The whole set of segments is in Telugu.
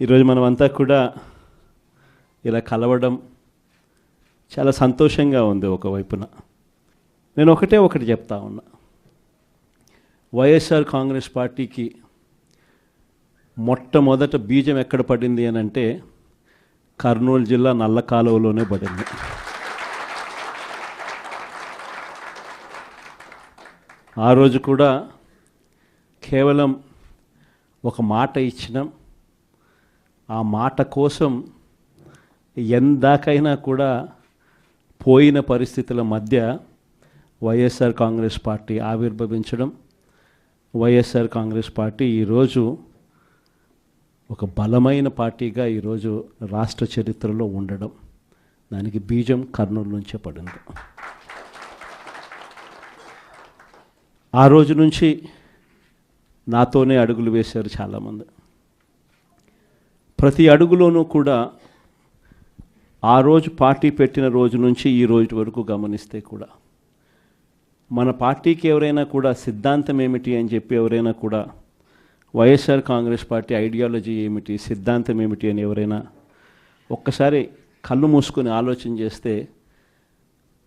ఈరోజు మనమంతా కూడా ఇలా కలవడం చాలా సంతోషంగా ఉంది ఒకవైపున. నేను ఒకటే ఒకటి చెప్తా ఉన్నా. వైఎస్ఆర్ కాంగ్రెస్ పార్టీకి మొట్టమొదట బీజం ఎక్కడ పడింది అని అంటే కర్నూలు జిల్లా నల్ల కాలువలోనే పడింది. ఆ రోజు కూడా కేవలం ఒక మాట ఇచ్చినాం. ఆ మాట కోసం ఎందాకైనా కూడా పోయిన పరిస్థితుల మధ్య వైఎస్ఆర్ కాంగ్రెస్ పార్టీ ఆవిర్భవించడం వైఎస్ఆర్ కాంగ్రెస్ పార్టీ ఈరోజు ఒక బలమైన పార్టీగా ఈరోజు రాష్ట్ర చరిత్రలో ఉండడం. దానికి బీజం కర్నూలు నుంచే పడింది. ఆ రోజు నుంచి నాతోనే అడుగులు వేశారు చాలామంది. ప్రతి అడుగులోనూ కూడా ఆ రోజు పార్టీ పెట్టిన రోజు నుంచి ఈ రోజు వరకు గమనిస్తే కూడా మన పార్టీకి ఎవరైనా కూడా సిద్ధాంతం ఏమిటి అని చెప్పి ఎవరైనా కూడా వైఎస్ఆర్ కాంగ్రెస్ పార్టీ ఐడియాలజీ ఏమిటి సిద్ధాంతం ఏమిటి అని ఎవరైనా ఒక్కసారి కళ్ళు మూసుకొని ఆలోచన చేస్తే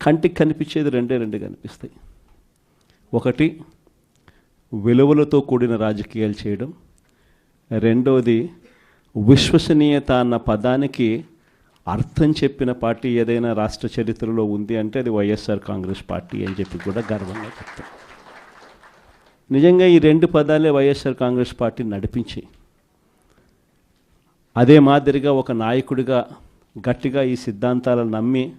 కంటికి కనిపించేది రెండే రెండు కనిపిస్తాయి. ఒకటి విలువలతో కూడిన రాజకీయాలు చేయడం. రెండవది విశ్వసనీయత అన్న పదానికి అర్థం చెప్పిన పార్టీ ఏదైనా రాష్ట్ర చరిత్రలో ఉంది అంటే అది వైఎస్ఆర్ కాంగ్రెస్ పార్టీ అని చెప్పి కూడా గర్వంగా చెప్తాం నిజంగా ఈ రెండు పదాలే వైఎస్ఆర్ కాంగ్రెస్ పార్టీ నడిపించి అదే మాదిరిగా ఒక నాయకుడిగా గట్టిగా ఈ సిద్ధాంతాలను నమ్మి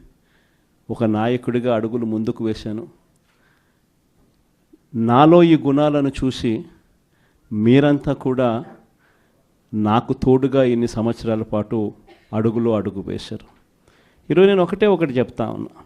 ఒక నాయకుడిగా అడుగులు ముందుకు వేశాను. నాలో ఈ గుణాలను చూసి మీరంతా కూడా నాకు తోడుగా ఇన్ని సంవత్సరాల పాటు అడుగులో అడుగు వేశారు. ఈరోజు నేను ఒకటే ఒకటి చెప్తా ఉన్నా.